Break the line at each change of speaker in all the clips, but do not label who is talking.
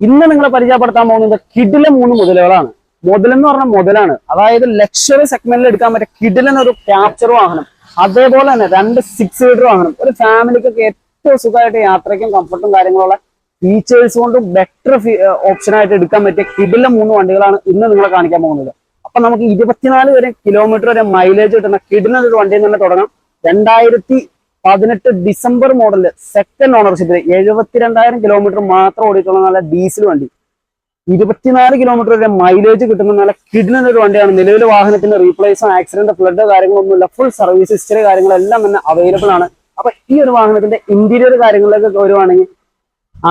ഇന്ന് നിങ്ങളെ പരിചയപ്പെടുത്താൻ പോകുന്നത് കിഡിലെ മൂന്ന് മുതലുകളാണ്. എന്ന് പറഞ്ഞാൽ മുതലാണ്. അതായത് ലക്ഷറി സെഗ്മെന്റിൽ എടുക്കാൻ പറ്റിയ കിഡിലിന് ഒരു ക്യാപ്ചർ വാഹനം. അതേപോലെ തന്നെ രണ്ട് സിക്സ് സീറ്റർ വാഹനം. ഒരു ഫാമിലിക്കൊക്കെ ഏറ്റവും സുഖമായിട്ട് യാത്രയ്ക്കും കംഫർട്ടും കാര്യങ്ങളുള്ള ഫീച്ചേഴ്സ് കൊണ്ടും ബെറ്റർ ഓപ്ഷൻ ആയിട്ട് എടുക്കാൻ പറ്റിയ കിഡിലെ മൂന്ന് വണ്ടികളാണ് ഇന്ന് നിങ്ങളെ കാണിക്കാൻ പോകുന്നത്. അപ്പൊ നമുക്ക് ഇരുപത്തിനാല് വരെ കിലോമീറ്റർ വരെ മൈലേജ് കിട്ടുന്ന കിഡിലെ ഒരു വണ്ടിയിൽ തന്നെ തുടങ്ങാം. രണ്ടായിരത്തി പതിനെട്ട് ഡിസംബർ മോഡൽ സെക്കൻഡ് ഓണർഷിപ്പിൽ എഴുപത്തിരണ്ടായിരം കിലോമീറ്റർ മാത്രം ഓടിയിട്ടുള്ള നല്ല ഡീസൽ വണ്ടി. ഇരുപത്തിനാല് കിലോമീറ്റർ വരെ മൈലേജ് കിട്ടുന്ന നല്ല കിഡിന ഒരു വണ്ടിയാണ്. നിലവിലെ വാഹനത്തിന് റീപ്ലേസോ ആക്സിഡന്റ് ഫ്ലഡ് കാര്യങ്ങളൊന്നുമില്ല. ഫുൾ സർവീസ് ഹിസ്റ്ററി കാര്യങ്ങളെല്ലാം തന്നെ അവൈലബിൾ ആണ്. അപ്പൊ ഈ ഒരു വാഹനത്തിന്റെ ഇന്റീരിയർ കാര്യങ്ങളിലേക്ക് വരുവാണെങ്കിൽ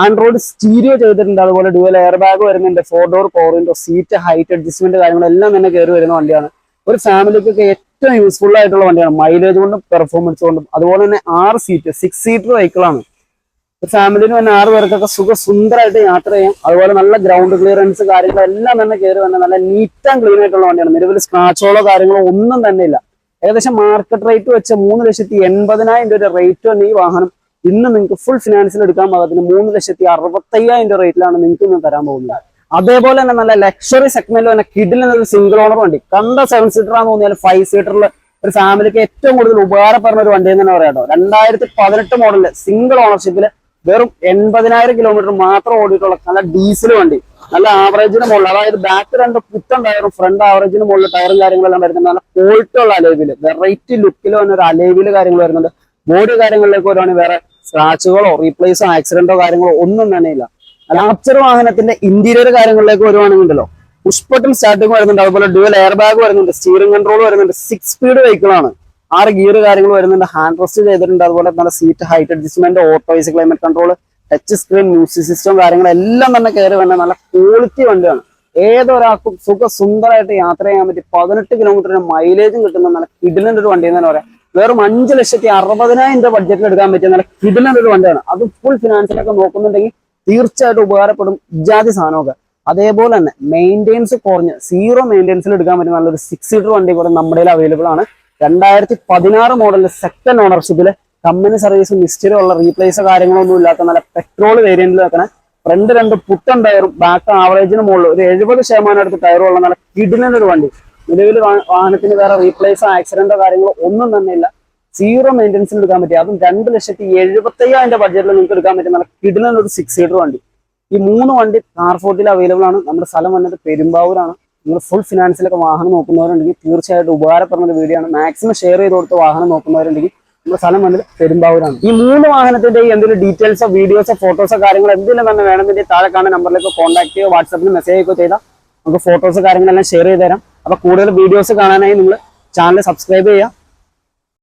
ആൻഡ്രോയിഡ് സ്റ്റീരിയോ ചെയ്തിട്ടുണ്ട്. അതുപോലെ ഡുവൽ എയർ ബാഗ് വരുന്നുണ്ട് four door window seat height adjustment കാര്യങ്ങളെല്ലാം തന്നെ കയറി വരുന്ന വണ്ടിയാണ്. ഒരു ഫാമിലിക്കൊക്കെ ഏറ്റവും യൂസ്ഫുൾ ആയിട്ടുള്ള വണ്ടിയാണ്. മൈലേജ് കൊണ്ടും പെർഫോമൻസ് കൊണ്ടും. അതുപോലെ തന്നെ ആറ് സീറ്റ് സിക്സ് സീറ്റർ വെഹിക്കിളാണ് ഫാമിലിന് തന്നെ ആറ് പേർക്കൊക്കെ സുഖ സുന്ദരമായിട്ട് യാത്ര ചെയ്യാം. അതുപോലെ നല്ല ഗ്രൗണ്ട് ക്ലിയറൻസ് കാര്യങ്ങളെല്ലാം തന്നെ കയറി തന്നെ നല്ല നീറ്റ് ആൻഡ് ക്ലീൻ ആയിട്ടുള്ള വണ്ടിയാണ്. നിലവിൽ സ്ക്രാച്ചുകളോ കാര്യങ്ങളോ ഒന്നും തന്നെ ഇല്ല. ഏകദേശം മാർക്കറ്റ് റേറ്റ് വെച്ച് മൂന്ന് ലക്ഷത്തി എൺപതിനായിരം രൂപ റേറ്റ് തന്നെ ഈ വാഹനം ഇന്ന് നിങ്ങൾക്ക് ഫുൾ ഫിനാൻസിൽ എടുക്കാൻ പാകത്തിന് മൂന്ന് ലക്ഷത്തി അറുപത്തയ്യായിരം രൂപ റേറ്റിലാണ് നിങ്ങൾക്ക് ഇന്ന് തരാൻ പോകുന്നത്. അതേപോലെ തന്നെ നല്ല ലക്ഷറി സെഗ്മെന്റിൽ തന്നെ കിഡിൽ നല്ല സിംഗിൾ ഓണർ വണ്ടി. കണ്ട സെവൻ സീറ്റർ ആണെന്ന് തോന്നിയാൽ ഫൈവ് സീറ്ററിൽ ഒരു ഫാമിലിക്ക് ഏറ്റവും കൂടുതൽ ഉപകാരപ്പെടുന്ന ഒരു വണ്ടി എന്ന് തന്നെ പറയാം രണ്ടായിരത്തി പതിനെട്ട് മോഡലിൽ സിംഗിൾ ഓണർഷിപ്പിൽ വെറും എൺപതിനായിരം കിലോമീറ്റർ മാത്രം ഓടിയിട്ടുള്ള നല്ല ഡീസൽ വണ്ടി. നല്ല ആവറേജിന് മുകളിൽ അതായത് ബാക്ക് രണ്ട് പുത്തൻ ടയറും ഫ്രണ്ട് ആവറേജിന് മുകളിൽ ടയറും കാര്യങ്ങളെല്ലാം വരുന്നുണ്ട്. നല്ല ക്വാളിറ്റി ഉള്ള അലേവിൽ വെറൈറ്റി ലുക്കിൽ വന്ന ഒരു അലേവിൽ കാര്യങ്ങൾ വരുന്നുണ്ട്. ബോഡി കാര്യങ്ങളിലേക്ക് വരുവാണെങ്കിൽ വേറെ സ്ക്രാച്ചുകളോ റീപ്ലേസോ ആക്സിഡന്റോ കാര്യങ്ങളോ ഒന്നും തന്നെ ഇല്ല. ലാപ്ചർ വാഹനത്തിന്റെ ഇന്റീരിയർ കാര്യങ്ങളിലേക്ക് വരുവാണെന്നുണ്ടല്ലോ പുഷ് പുഷ്പട്ടും സ്റ്റാർട്ടിങ് വരുന്നുണ്ട്. അതുപോലെ ഡുവൽ എയർ ബാഗ് വരുന്നുണ്ട് സ്റ്റിയറിംഗ് കൺട്രോൾ വരുന്നുണ്ട് സിക്സ് സ്പീഡ് വെഹിക്കിൾ ആണ്. ആറ് ഗിയർ കാര്യങ്ങൾ വരുന്നുണ്ട്. ഹാൻഡ് റെസ്റ്റ് ചെയ്തിട്ടുണ്ട്. അതുപോലെ നല്ല seat height adjustment ഓട്ടോയിസ് climate control touch screen music system കാര്യങ്ങളെല്ലാം തന്നെ കയറി വന്ന നല്ല ക്വാളിറ്റി വണ്ടിയാണ്. ഏതൊരാൾക്കും സുഖ സുന്ദരമായിട്ട് യാത്ര ചെയ്യാൻ പറ്റി പതിനെട്ട് കിലോമീറ്ററിന് മൈലേജും കിട്ടുന്ന നല്ല കിഡിലിന്റെ ഒരു വണ്ടി എന്ന് തന്നെ പറയാം. വെറും അഞ്ച് ലക്ഷത്തി അറുപതിനായിരം രൂപ ബഡ്ജറ്റിൽ എടുക്കാൻ പറ്റിയ നല്ല കിഡിലിന്റെ ഒരു വണ്ടിയാണ്. അത് ഫുൾ ഫിനാൻസിലൊക്കെ നോക്കുന്നുണ്ടെങ്കിൽ തീർച്ചയായിട്ടും ഉപകാരപ്പെടും ഇജാതി സാധനമൊക്കെ. അതേപോലെ തന്നെ മെയിന്റെയിൻസ് കുറഞ്ഞ് സീറോ മെയിന്റെയിൻസിൽ എടുക്കാൻ പറ്റുന്ന നല്ലൊരു സിക്സ് സീറ്റർ വണ്ടി കൂടെ നമ്മുടെ അവൈലബിൾ ആണ്. രണ്ടായിരത്തി പതിനാറ് മോഡലിൽ സെക്കൻഡ് ഓണർഷിപ്പിൽ കമ്പനി സർവീസ് മിസ്റ്ററി ഉള്ള റീപ്ലേസ് കാര്യങ്ങളൊന്നും ഇല്ലാത്ത നല്ല പെട്രോൾ വേരിയന്റിൽ വെക്കണ ഫ്രണ്ട് രണ്ട് പുട്ടൻ ടയറും ബാക്ക് ആവറേജിന് മുകളിൽ ഒരു എഴുപത് ശതമാനം അടുത്ത് ടയറുള്ള നല്ല കിടിലൊരു വണ്ടി. നിലവിൽ വാഹനത്തിന് വേറെ റീപ്ലേസോ ആക്സിഡന്റോ കാര്യങ്ങളോ ഒന്നും തന്നെ ഇല്ല സീറോ മെയിന്റനൻസിൽ എടുക്കാൻ പറ്റിയ അതും രണ്ട് ലക്ഷത്തി എഴുപത്തയ്യായിരം ബഡ്ജറ്റിൽ നിങ്ങൾക്ക് എടുക്കാൻ പറ്റിയ നല്ല കിടുന്ന ഒരു സിക്സ് സീറ്റർ വണ്ടി. ഈ മൂന്ന് വണ്ടി കാർഫോർട്ടിൽ അവൈലബിൾ ആണ്. നമ്മുടെ സ്ഥലം വന്നത് പെരുമ്പാവൂരാണ്. നിങ്ങൾ ഫുൾ ഫിനാൻസിലൊക്കെ വാഹനം നോക്കുന്നവരുണ്ടെങ്കിൽ തീർച്ചയായിട്ടും ഉപകാരപ്പെടുന്ന വീഡിയോ ആണ്. മാക്സിമം ഷെയർ ചെയ്ത് കൊടുത്ത് വാഹനം നോക്കുന്നവരുണ്ടെങ്കിൽ നമ്മുടെ സ്ഥലം വന്നത് പെരുമ്പാവൂരാണ്. ഈ മൂന്ന് വാഹനത്തിന്റെ എന്തെങ്കിലും ഡീറ്റെയിൽസോ വീഡിയോസോ ഫോട്ടോസോ കാര്യങ്ങൾ എന്തെങ്കിലും തന്നെ വേണമെങ്കിൽ താഴെ കാണുന്ന നമ്പറിലേക്ക് കോൺടാക്ട് ചെയ്യുക വാട്സാപ്പിൽ മെസ്സേജ് ഒക്കെ ചെയ്താൽ നമുക്ക് ഫോട്ടോസ് കാര്യങ്ങളെല്ലാം ഷെയർ ചെയ്ത് തരാം. അപ്പൊ കൂടുതൽ വീഡിയോസ് കാണാനായി നിങ്ങൾ ചാനൽ സബ്സ്ക്രൈബ് ചെയ്യുക.